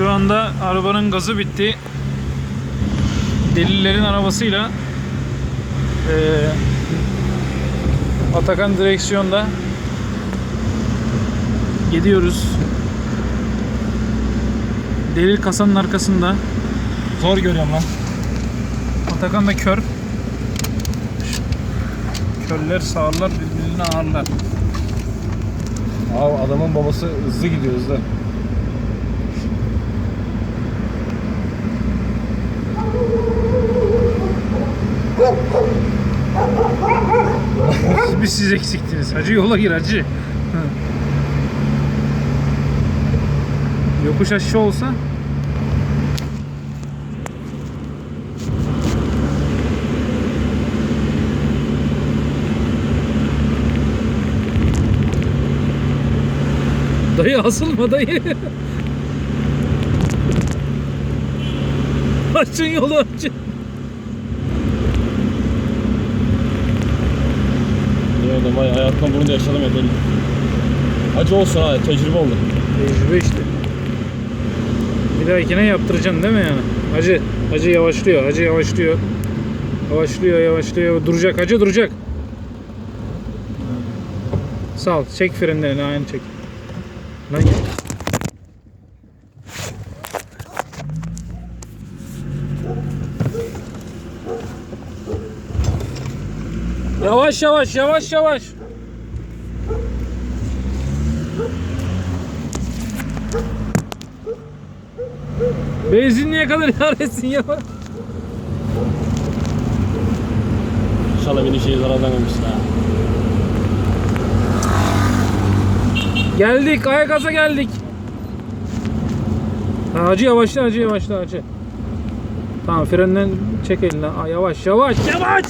Şu anda arabanın gazı bitti. Delillerin arabasıyla eee Atakan direksiyonda gidiyoruz. Delil kasanın arkasında. Zor görüyorum lan. Atakan da kör. Körler sağırlar birbirine ağırlar. Abi adamın babası hızlı gidiyor hızlı. Bir siz eksiktiniz. Hacı yola gir hacı. Yokuş aşağı olsa Dayı asılma dayı. Açın yolu açın. Yemedim vay hayatımda bunu da yaşadım ya deli. Acı olsun ha tecrübe oldu. Tecrübe işte. Bir dahakine yaptıracaksın değil mi yani? Hacı, hacı yavaşlıyor, hacı yavaşlıyor. Yavaşlıyor, yavaşlıyor. Duracak, hacı duracak. Sal, çek frenlerini, aynı çek. Lan Yavaş yavaş, yavaş yavaş. Benzinliğe kadar idare etsin ya. İnşallah beni şey zarardan yemişsin ha. Geldik, Ayakas'a geldik. Ha, Hacı yavaşla, hacı yavaşla, hacı. Tamam frenden çek elinden. Aa, yavaş, yavaş, yavaş.